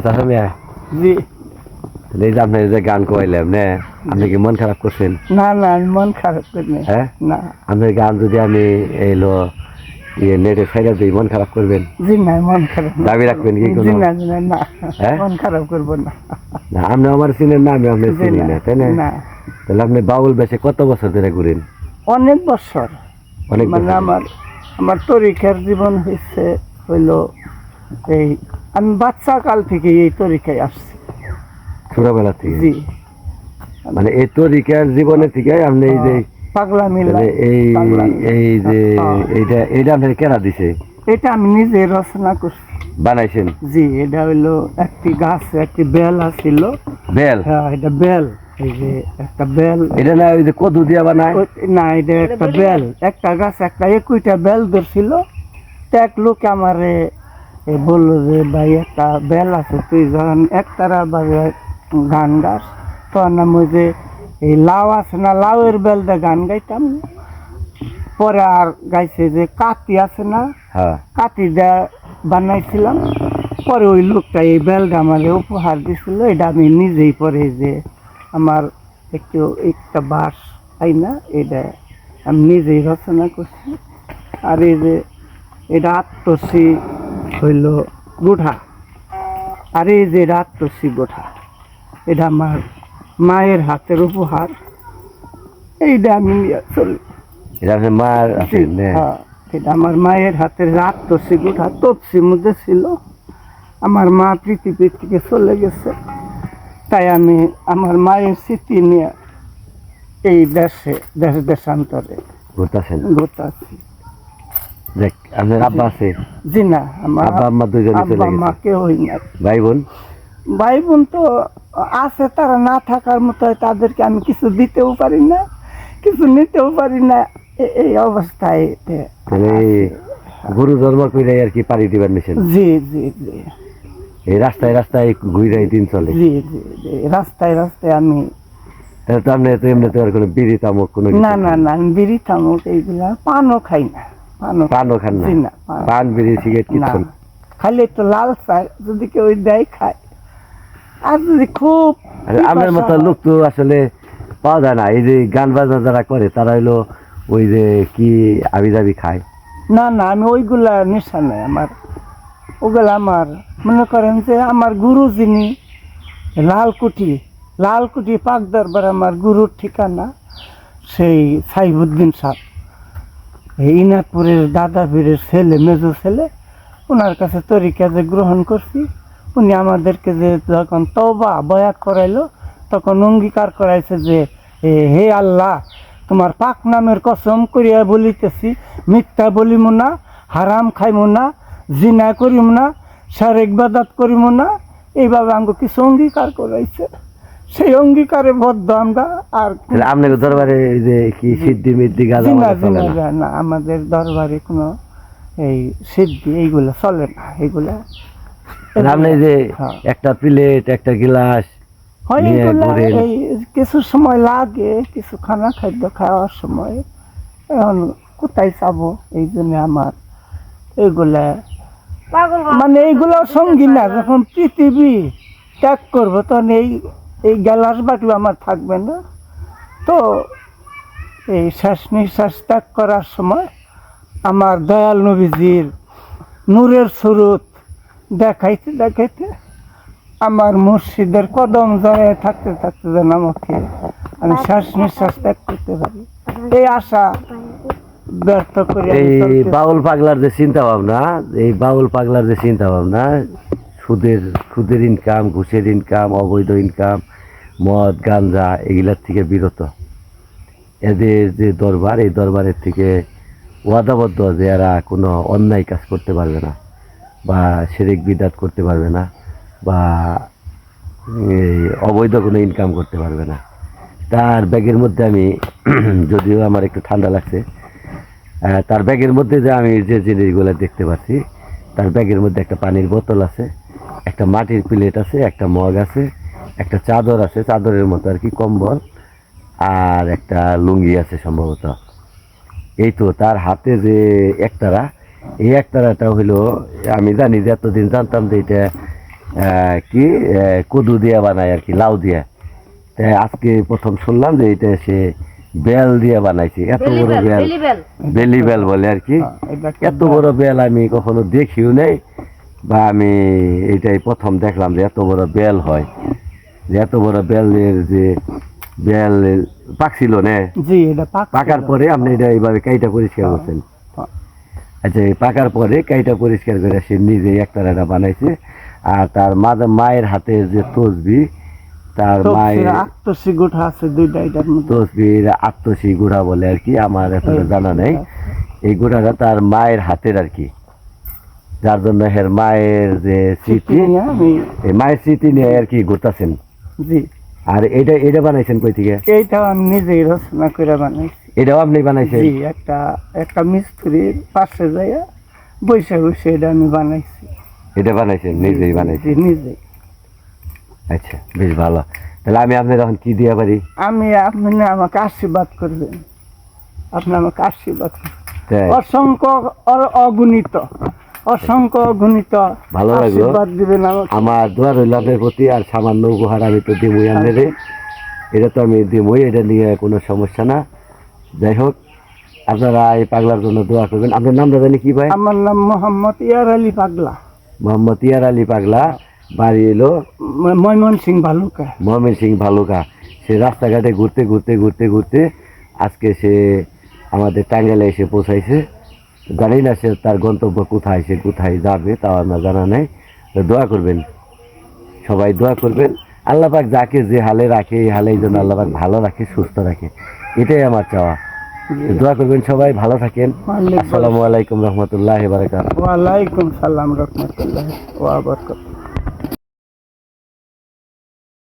চাষা মিয়া জি। এই যে আপনি যে গান কইলাম নে আপনি কি মন খারাপ করছেন? না না আমি মন খারাপ করি হ্যাঁ? না। আপনার গান যদি আমি এইলো ইয়ে নেটে ফেলে দিই মন খারাপ করবেন? জি না মন খারাপ দাবি রাখবেন কি কোনো? না না না। হ্যাঁ? মন খারাপ করব না। না আপনি আমার চিনেন না আমি আপনি চিনি না তাই না? না। তাহলে আপনি বাউল বেশে কত বছর ধরে ঘুরেন? অনেক বছর। অনেক মানে আমার আমার তরিকার জীবন হয়েছে হইল এই আমি বাচ্চা কাল থেকে এই তরিকায় আসছি। ছোটবেলা থেকে? জি। মানে এই তরিকার জীবনে থেকে আপনি এই যে পাগলা মিলা এই এই যে হ্যাঁ। এইটা এইটা আপনার কেনা দিছে? এটা আমি নিজে রচনা করছি। বানাইছেন? জি এটা হইল একটি গাছ একটি বেল আছিল। বেল? হ্যাঁ এটা বেল। এই যে একটা বেল। এটা না ওই যে কদু দিয়া বানায়? না এটা একটা বেল। একটা গাছ একটা একুইটা বেল ধরছিল। তো এক লোক আমারে বলল যে ভাই একটা বেল আছে তুই যখন একতারা ভাবে গান গাস তখন আমি যে এই লাউ আছে না লাউয়ের বেল দিয়ে গান গাইতাম। পরে আর গাইছে যে কাতি আছে না হ্যাঁ। কাতি দেয়া বানাইছিলাম। পরে ওই লোকটা এই বেলটা আমার উপহার দিছিল। এটা আমি নিজেই পরে যে আমার একটু একটা বাস তাই না? এটা আমি নিজেই রচনা করছি। আর এই যে এটা আত্মসি হইল গোঠা। আর এই যে আত্মসি গোঠা এটা আমার মায়ের হাতের উপহার। এইটা আমি নিয়ে চলি এটা মার হ্যাঁ, এটা আমার মায়ের হাতের রাত তো সিগুঠা তপসির মধ্যে ছিল। আমার মা পৃথিবীর থেকে চলে গেছে। তাই আমি আমার মায়ের স্মৃতি নিয়ে এই দেশে দেশ দেশান্তরে ঘুরতাছি দেখ আপনার আব্বা আছে। জি না আমার আব্বা আম্মা দুজনে চলে না ভাই বোন ভাই বোন তো আছে তারা না থাকার মতো তাদেরকে আমি কিছু দিতেও পারি না কিছু নিতেও পারি না। এই অবস্থায় এ- মানে গরু জন্ম করে আর কি পাড়ি দিবার নিছেন জি জি জি। এই রাস্তায় রাস্তায় ঘুরে দিন চলে। জি জি রাস্তায় রাস্তায় আমি তাহলে তো আপনি এমনি তো আর কোনো বিড়ি তামক কোনো না না না? আমি বিড়ি থামুক এইগুলা পানও খাই না। পানও খান না। পান- বিড়ি সিগারেট কিছু খালি একটু লাল চাই যদি কেউ দেয় খায়। আর যদি খুব আপনার মতো লোক তো আসলে পাওয়া যায় না। এই যে গান বাজনা যারা করে তারা হইল ওই যে কি আবি যাবি খায়। না না আমি ওইগুলা নেশা নাই আমার। ওগুলা আমার। মনে করেন যে আমার গুরু যিনি লালকুঠি লালকুঠি পাক দরবার আমার গুরুর ঠিকানা সেই সাইবুদ্দিন সাহ এই ইনাদপুরের দাদা বীরের ছেলে, মেজো ছেলে, ওনার কাছে তরিকা যে গ্রহণ করছি, উনি আমাদেরকে যে যখন তবা বয়াত করাইলো, তখন অঙ্গীকার করাইছে যে হে আল্লাহ, তোমার পাক নামের কসম করিয়া বলিতেছি, মিথ্যা বলিম না, হারাম খাইম না, জিনা করিম না শারেক বাদাত করিম না। এইভাবে আমাকে কিছু অঙ্গীকার করাইছে। সেই অঙ্গীকারে বদ্ধ আমরা আর আপনার দরবারে এই যে কি সিদ্ধি মিদ্ধি গাজা না? না। আমাদের দরবারে কোনো এই সিদ্ধি এইগুলো চলে না। এইগুলা আপনি যে হ্যাঁ। একটা প্লেট একটা গ্লাস হয়। এই কিছু সময় লাগে কিছু খানা খাদ্য খাওয়ার সময়। এখন কোথায় চাবো এই জন্য আমার এইগুলা মানে এইগুলো সঙ্গী না। যখন পৃথিবী ত্যাগ করব তখন এই এই গ্যালাস বাটি আমার থাকবে না। তো এই শ্বাস নিঃশ্বাস ত্যাগ করার সময় আমার দয়াল নবীজির নূরের সুরত দেখাইতে দেখাইতে আমার মুর্শিদের কদম জয়ে থাকতে থাকতে যেন আমাকে আমি শ্বাস নিঃশ্বাস ত্যাগ করতে পারি। এই আশা ব্যর্থ করে এই বাউল পাগলার যে চিন্তা ভাবনা এই বাউল পাগলার যে চিন্তা ভাবনা সুদের সুদের ইনকাম ঘুষের ইনকাম অবৈধ ইনকাম মদ গাঞ্জা এগুলার থেকে বিরত। এদের যে দরবার, এই দরবারের থেকে ওয়াদাবদ্ধ যে এরা কোনো অন্যায় কাজ করতে পারবে না, বা সেরেক বিদাত করতে পারবে না, বা অবৈধ কোনো ইনকাম করতে পারবে না। তার ব্যাগের মধ্যে আমি যদিও আমার একটু ঠান্ডা লাগছে তার ব্যাগের মধ্যে যে আমি যে জিনিসগুলো দেখতে পাচ্ছি, তার ব্যাগের মধ্যে একটা পানির বোতল আছে একটা মাটির প্লেট আছে একটা মগ আছে একটা চাদর আছে চাদরের মতো আর কি কম্বল আর একটা লুঙ্গি আছে সম্ভবত। এই তো তার হাতে যে একতারা এই একতারাটা হইল আমি জানি যে এতদিন জানতাম যে এটা আহ, কি কদু দিয়ে বানায় আর কি লাউ দিয়ে। তাই আজকে প্রথম শুনলাম যে এটা সে বেল দিয়ে বানাইছে এত বড় বেল বেলি। বেল বলে। আর কি। হ্যাঁ, এত বড় বেল আমি কখনো দেখিও নাই। বা আমি এটাই প্রথম দেখলাম যে এত বড় বেল হয় যে এত বড় বেলের যে বেল পাকছিল না? জি এটা পাকার পরে আপনি এটা এইভাবে কাইটা পরিষ্কার করছেন। হ্যাঁ। আচ্ছা এই পাকার পরে কাইটা পরিষ্কার করে সে নিজে একতারাটা বানাইছে আর তার মা- মায়ের হাতের যে তসবি তার মায়ের আত্মসি গোঠা আছে দুইটা এটার মধ্যে। তসবির আত্মসী গুড়া বলে আর কি আমার এতটা জানা নেই। এই গুড়াটা তার মায়ের হাতের আর কি। যার জন্য হের মায়ের যে স্মৃতি এই মায়ের স্মৃতি নিয়ে আর কি ঘুরতেছেন? জি। আর এটা এটা বানাইছেন কই থেকে? এইটাও আমি নিজেই রচনা করে বানাইছি। এটাও আপনি বানাইছেন? জি একটা একটা মিস্ত্রির পাশে যাইয়া বসে বসে এটা আমি বানাইছি। এটা বানাইছেন? নিজেই বানাইছেন? জি নিজেই। আচ্ছা বেশ ভালো। তাহলে আমি আপনার এখন কি দিয়া পারি? আমি আপনি আমাকে আশীর্বাদ করবেন। আপনি আমাকে আশীর্বাদ করবেন। অসংখ্য অগণিত। অসংখ্য অগণিত ভালো লাগল। দিবেন আমার দোয়া রইল আপনার প্রতি আর সামান্য উপহার আমি তো দিমই আপনারে এটা তো আমি দিমই এটা নিয়ে কোনো সমস্যা না। যাই হোক আপনারা এই পাগলার জন্য দোয়া করবেন। আপনার নামটা জানি কি ভাই? আমার নাম মোহাম্মদ ইয়ার আলী পাগলা। মোহাম্মদ ইয়ার আলী পাগলা বাড়ি এলো ময়মন সিং ভালুকা। মোহাম্মদ সিং ভালুকা। সে রাস্তাঘাটে ঘুরতে ঘুরতে ঘুরতে ঘুরতে আজকে সে আমাদের টাঙ্গাইলে এসে পৌঁছাইছে। জানি না সে তার গন্তব্য কোথায় সে কোথায় যাবে তাও আমার জানা নেই। তো দোয়া করবেন সবাই দোয়া করবেন। আল্লাপাক যাকে যে হালে রাখে এই হালে যেন জন্য পাক ভালো রাখে সুস্থ রাখে। এটাই আমার চাওয়া। দোয়া করবেন সবাই ভালো থাকেন। আসসালামু আলাইকুম রহমতুল্লাহ বারাকাত ওয়ালাইকুম সালাম রহমতুল্লাহ ওয়া বারাকাতুহু।